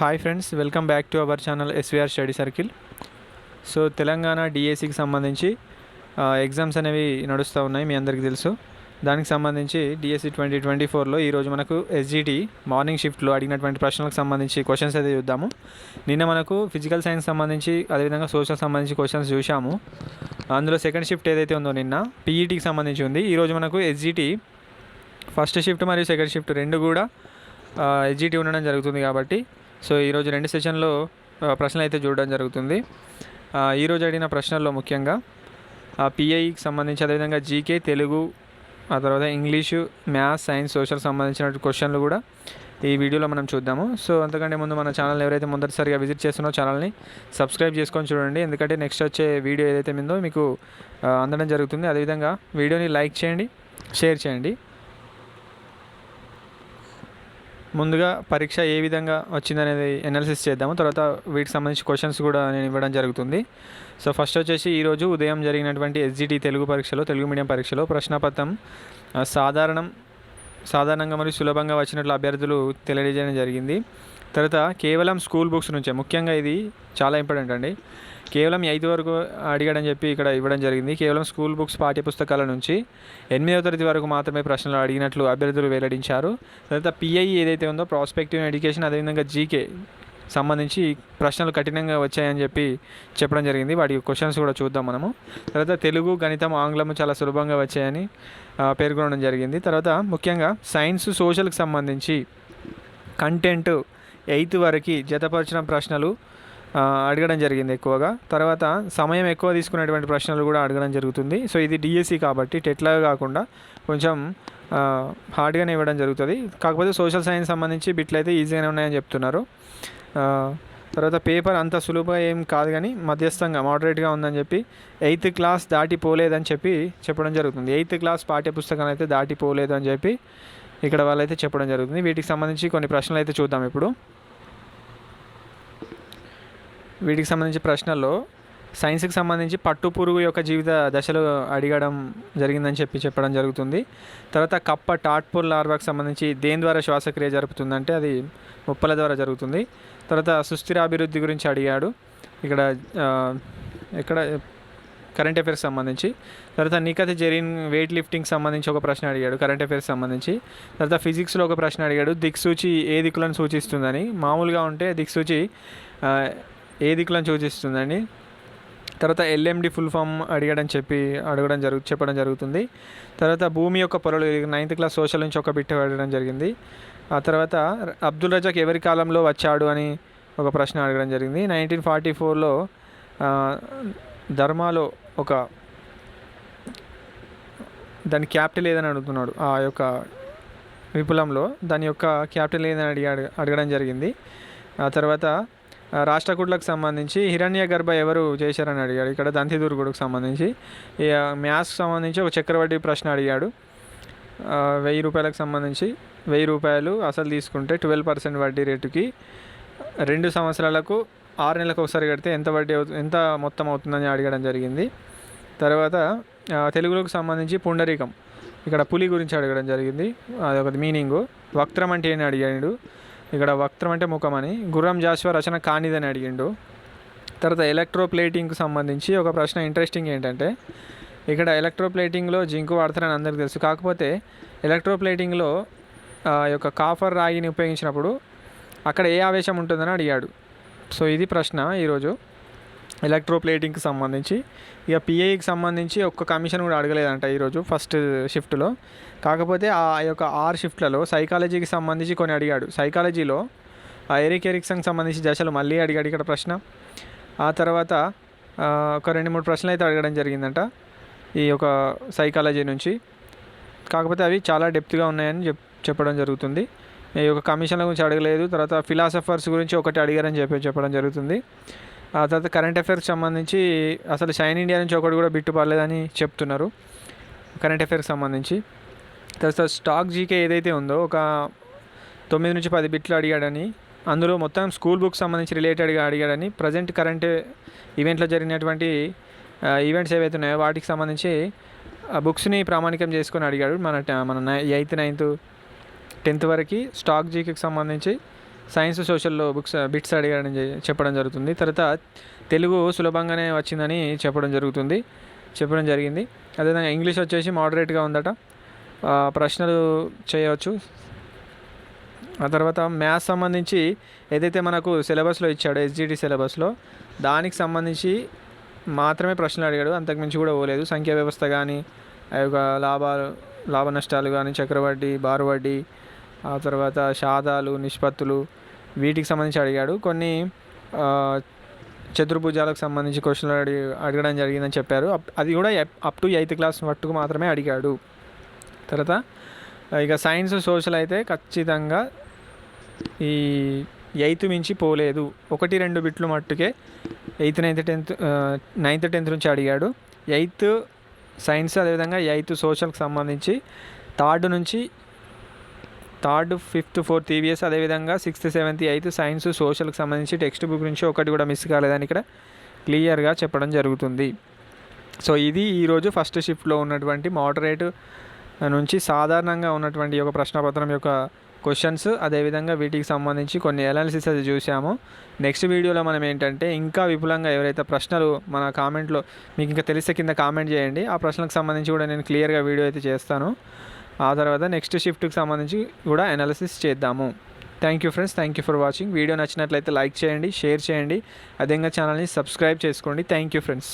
Hi friends welcome back to our channel SVR study circle so Telangana డిఎస్సికి సంబంధించి exams అనేవి నడుస్తూ ఉన్నాయి మీ అందరికీ తెలుసు. దానికి సంబంధించి డిఎస్సి ట్వంటీ ట్వంటీ ఫోర్లో ఈరోజు మనకు ఎస్జిటి మార్నింగ్ షిఫ్ట్లో అడిగినటువంటి ప్రశ్నలకు సంబంధించి క్వశ్చన్స్ అయితే చూద్దాము. నిన్న మనకు ఫిజికల్ సైన్స్ సంబంధించి అదేవిధంగా సోషల్ సంబంధించి క్వశ్చన్స్ చూసాము అందులో సెకండ్ షిఫ్ట్ ఏదైతే ఉందో నిన్న పీఈటీకి సంబంధించి ఉంది. ఈరోజు మనకు ఎస్జిటి ఫస్ట్ షిఫ్ట్ మరియు సెకండ్ షిఫ్ట్ రెండు కూడా ఎస్జిటి ఉండడం జరుగుతుంది కాబట్టి సో ఈరోజు రెండు సెషన్లో ప్రశ్నలు అయితే చూడడం జరుగుతుంది. ఈరోజు అడిగిన ప్రశ్నల్లో ముఖ్యంగా పిఐకి సంబంధించి అదేవిధంగా జీకే తెలుగు ఆ తర్వాత ఇంగ్లీషు మ్యాథ్స్ సైన్స్ సోషల్ సంబంధించిన క్వశ్చన్లు కూడా ఈ వీడియోలో మనం చూద్దాము. సో అంతకంటే ముందు మన ఛానల్ ఎవరైతే మొదటిసారిగా విజిట్ చేస్తున్నారో ఛానల్ని సబ్స్క్రైబ్ చేసుకొని చూడండి. ఎందుకంటే నెక్స్ట్ వచ్చే వీడియో ఏదైతే ఉందో మీకు అందడం జరుగుతుంది. అదేవిధంగా వీడియోని లైక్ చేయండి షేర్ చేయండి. ముందుగా పరీక్ష ఏ విధంగా వచ్చిందనేది ఎనాలిసిస్ చేద్దాము. తర్వాత వీటికి సంబంధించి క్వశ్చన్స్ కూడా నేను ఇవ్వడం జరుగుతుంది. సో ఫస్ట్ వచ్చేసి ఈరోజు ఉదయం జరిగినటువంటి ఎస్జిటి తెలుగు పరీక్షలో తెలుగు మీడియం పరీక్షలో ప్రశ్నపత్రం సాధారణం సాధారణంగా మరియు సులభంగా వచ్చినట్లు అభ్యర్థులు తెలియజేయడం జరిగింది. తర్వాత కేవలం స్కూల్ బుక్స్ నుంచే ముఖ్యంగా ఇది చాలా ఇంపార్టెంట్ అండి. కేవలం ఐదు వరకు అడిగాడని చెప్పి ఇక్కడ ఇవ్వడం జరిగింది. కేవలం స్కూల్ బుక్స్ పాఠ్యపుస్తకాల నుంచి ఎనిమిదవ తరగతి వరకు మాత్రమే ప్రశ్నలు అడిగినట్లు అభ్యర్థులు వెల్లడించారు. తర్వాత పిఐ ఏదైతే ఉందో ప్రాస్పెక్టివ్ ఎడ్యుకేషన్ అదేవిధంగా జీకే సంబంధించి ప్రశ్నలు కఠినంగా వచ్చాయని చెప్పి చెప్పడం జరిగింది. వాటి క్వశ్చన్స్ కూడా చూద్దాం మనము. తర్వాత తెలుగు గణితం ఆంగ్లము చాలా సులభంగా వచ్చాయని పేర్కొనడం జరిగింది. తర్వాత ముఖ్యంగా సైన్స్ సోషల్కి సంబంధించి కంటెంట్ ఎయిత్ వరకు జతపరిచిన ప్రశ్నలు అడగడం జరిగింది ఎక్కువగా. తర్వాత సమయం ఎక్కువ తీసుకునేటువంటి ప్రశ్నలు కూడా అడగడం జరుగుతుంది. సో ఇది డిఎస్సి కాబట్టి టెట్లాగా కాకుండా కొంచెం హార్డ్గానే ఇవ్వడం జరుగుతుంది. కాకపోతే సోషల్ సైన్స్ సంబంధించి బిట్లు అయితే ఈజీగానే ఉన్నాయని చెప్తున్నారు. తర్వాత పేపర్ అంత సులువుగా ఏం కాదు కానీ మధ్యస్థంగా మోడరేట్గా ఉందని చెప్పి ఎయిత్ క్లాస్ దాటిపోలేదని చెప్పి చెప్పడం జరుగుతుంది. ఎయిత్ క్లాస్ పాఠ్యపుస్తకాలు అయితే దాటిపోలేదు అని చెప్పి ఇక్కడ వాళ్ళైతే చెప్పడం జరుగుతుంది. వీటికి సంబంధించి కొన్ని ప్రశ్నలు అయితే చూద్దాం ఇప్పుడు. వీటికి సంబంధించి ప్రశ్నల్లో సైన్స్కి సంబంధించి పట్టు పురుగు యొక్క జీవిత దశలు అడగడం జరిగిందని చెప్పి చెప్పడం జరుగుతుంది. తర్వాత కప్ప టాట్పూర్ లార్వాకి సంబంధించి దేని ద్వారా శ్వాసక్రియ జరుపుతుందంటే అది ముప్పల ద్వారా జరుగుతుంది. తర్వాత సుస్థిర అభివృద్ధి గురించి అడిగాడు. ఇక్కడ ఇక్కడ కరెంట్ అఫైర్స్ సంబంధించి. తర్వాత నికత జరీన్ వెయిట్ లిఫ్టింగ్ సంబంధించి ఒక ప్రశ్న అడిగాడు కరెంట్ అఫైర్స్ సంబంధించి. తర్వాత ఫిజిక్స్లో ఒక ప్రశ్న అడిగాడు దిక్సూచి ఏ దిక్కులను సూచిస్తుందని. మామూలుగా ఉంటే దిక్సూచి ఏ దిక్కులను సూచిస్తుందండి? తర్వాత ఎల్ఎండి ఫుల్ ఫామ్ అడిగడం చెప్పి అడగడం జరుగు చెప్పడం జరుగుతుంది. తర్వాత భూమి యొక్క పొరలు నైన్త్ క్లాస్ సోషల్ నుంచి ఒక బిట్ అడగడం జరిగింది. ఆ తర్వాత అబ్దుల్ రజాక్ ఎవరి కాలంలో వచ్చాడు అని ఒక ప్రశ్న అడగడం జరిగింది. నైన్టీన్ ఫార్టీ ఫోర్లో ధర్మాలో ఒక దాని క్యాపిటల్ ఏదని అడుగుతున్నాడు. ఆ యొక్క విపులంలో దాని యొక్క క్యాపిటల్ ఏదని అడిగాడు అడగడం జరిగింది. ఆ తర్వాత రాష్ట్రకూట్లకు సంబంధించి హిరణ్య గర్భ ఎవరు చేశారని అడిగాడు. ఇక్కడ దంతిదుర్గుడికి సంబంధించి. ఈ మ్యాథ్స్కి సంబంధించి ఒక చక్రవడ్డీ ప్రశ్న అడిగాడు. వెయ్యి రూపాయలకు సంబంధించి. వెయ్యి రూపాయలు అసలు తీసుకుంటే ట్వెల్వ్ పర్సెంట్ వడ్డీ రేటుకి రెండు సంవత్సరాలకు ఆరు నెలలకు ఒకసారి కడితే ఎంత వడ్డీ అవుతుంది ఎంత మొత్తం అవుతుందని అడగడం జరిగింది. తర్వాత ఆ, తెలుగులోకి సంబంధించి పుండరీకం. ఇక్కడ పులి గురించి అడగడం జరిగింది. అది ఒక మీనింగు. వక్త్రం అంటే ఏంటి అడిగాడు? ఇక్కడ వక్త్రం అంటే ముఖం అని గుర్రం జాస్వా రచన కానిదని అడిగిండు. తర్వాత ఎలక్ట్రోప్లేటింగ్కి సంబంధించి ఒక ప్రశ్న ఇంట్రెస్టింగ్ ఏంటంటే ఇక్కడ ఎలక్ట్రోప్లేటింగ్లో జింకు వాడతారని అందరికీ తెలుసు. కాకపోతే ఎలక్ట్రోప్లేటింగ్లో ఆ యొక్క కాఫర్ రాగిని ఉపయోగించినప్పుడు అక్కడ ఏ ఆవేశం ఉంటుందని అడిగాడు. సో ఇది ప్రశ్న ఈరోజు. ఎలక్ట్రోప్లేటింగ్కి సంబంధించి. ఇక పిఐకి సంబంధించి ఒక్క కమిషన్ కూడా అడగలేదంట ఈరోజు ఫస్ట్ షిఫ్ట్లో. కాకపోతే ఆ యొక్క ఆరు షిఫ్ట్లలో సైకాలజీకి సంబంధించి కొన్ని అడిగాడు. సైకాలజీలో ఆ ఎరిక్ ఎరిక్సన్కి సంబంధించి దశలు మళ్ళీ అడిగాడు ఇక్కడ ప్రశ్న. ఆ తర్వాత ఒక రెండు మూడు ప్రశ్నలు అయితే అడగడం జరిగిందంట ఈ యొక్క సైకాలజీ నుంచి. కాకపోతే అవి చాలా డెప్త్గా ఉన్నాయని చెప్ చెప్పడం జరుగుతుంది. ఈ యొక్క కమిషన్ల గురించి అడగలేదు. తర్వాత ఫిలాసఫర్స్ గురించి ఒకటి అడిగారని చెప్పి చెప్పడం జరుగుతుంది. ఆ తర్వాత కరెంట్ అఫైర్స్ సంబంధించి అసలు షైన్ ఇండియా నుంచి ఒకటి కూడా బిట్టు పడలేదని చెప్తున్నారు. కరెంట్ అఫైర్స్ సంబంధించి. తర్వాత స్టాక్ జీకే ఏదైతే ఉందో ఒక తొమ్మిది నుంచి పది బిట్లు అడిగాడని అందులో మొత్తం స్కూల్ బుక్స్ సంబంధించి రిలేటెడ్గా అడిగాడని ప్రజెంట్ కరెంట్ ఈవెంట్లో జరిగినటువంటి ఈవెంట్స్ ఏవైతే ఉన్నాయో వాటికి సంబంధించి ఆ బుక్స్ని ప్రామాణికం చేసుకొని అడిగాడు మన మన ఎయిత్ నైన్త్ టెన్త్ వరకు స్టాక్ జీకేకి సంబంధించి. సైన్స్ సోషల్లో బుక్స్ బిట్స్ అడిగడం చెప్పడం జరుగుతుంది. తర్వాత తెలుగు సులభంగానే వచ్చిందని చెప్పడం జరుగుతుంది. చెప్పడం జరిగింది. అదేవిధంగా ఇంగ్లీష్ వచ్చేసి మోడరేట్గా ఉందట. ప్రశ్నలు చేయవచ్చు. ఆ తర్వాత మ్యాథ్స్ సంబంధించి ఏదైతే మనకు సిలబస్లో ఇచ్చాడో ఎస్జిటి సిలబస్లో దానికి సంబంధించి మాత్రమే ప్రశ్నలు అడిగాడు. అంతకుమించి కూడా పోలేదు. సంఖ్యా వ్యవస్థ కానీ ఆ యొక్క లాభాలు లాభ నష్టాలు కానీ చక్రవడ్డీ బారువడ్డీ ఆ తర్వాత శాదాలు నిష్పత్తులు వీటికి సంబంధించి అడిగాడు. కొన్ని చతుర్భుజాలకు సంబంధించి క్వశ్చన్లు అడిగి అడగడం జరిగిందని చెప్పారు. అది కూడా అప్ టు ఎయిత్ క్లాస్ మట్టుకు మాత్రమే అడిగాడు. తర్వాత ఇక సైన్స్ సోషల్ అయితే ఖచ్చితంగా ఈ ఎయిత్ మించి పోలేదు. ఒకటి రెండు బిట్లు మట్టుకే eighth ninth tenth ninth tenth నుంచి అడిగాడు. ఎయిత్ సైన్స్ అదేవిధంగా ఎయిత్ సోషల్కి సంబంధించి థర్డ్ నుంచి థర్డ్ ఫిఫ్త్ ఫోర్త్ ఈవీఎస్ అదేవిధంగా సిక్స్త్ సెవెంత్ ఎయిత్ సైన్స్ సోషల్కి సంబంధించి టెక్స్ట్ బుక్ నుంచి ఒకటి కూడా మిస్ కాలేదని ఇక్కడ క్లియర్గా చెప్పడం జరుగుతుంది. సో ఇది ఈరోజు ఫస్ట్ షిఫ్ట్లో ఉన్నటువంటి మోడరేట్ నుంచి సాధారణంగా ఉన్నటువంటి ఒక ప్రశ్నపత్రం యొక్క క్వశ్చన్స్ అదేవిధంగా వీటికి సంబంధించి కొన్ని అనాలిసిస్ అది చూసాము నెక్స్ట్ వీడియోలో మనం ఏంటంటే ఇంకా విపులంగా ఎవరైతే ప్రశ్నలు మన కామెంట్లో మీకు ఇంకా తెలిస్తే కింద కామెంట్ చేయండి. ఆ ప్రశ్నలకు సంబంధించి కూడా నేను క్లియర్గా వీడియో అయితే చేస్తాను. ఆ తర్వాత నెక్స్ట్ షిఫ్ట్కి సంబంధించి కూడా అనాలిసిస్ చేద్దాము. Thank you friends thank you for watching video నచ్చినట్లయితే లైక్ చేయండి షేర్ చేయండి. అదేవిధంగా ఛానల్ని సబ్స్క్రైబ్ చేసుకోండి. Thank you friends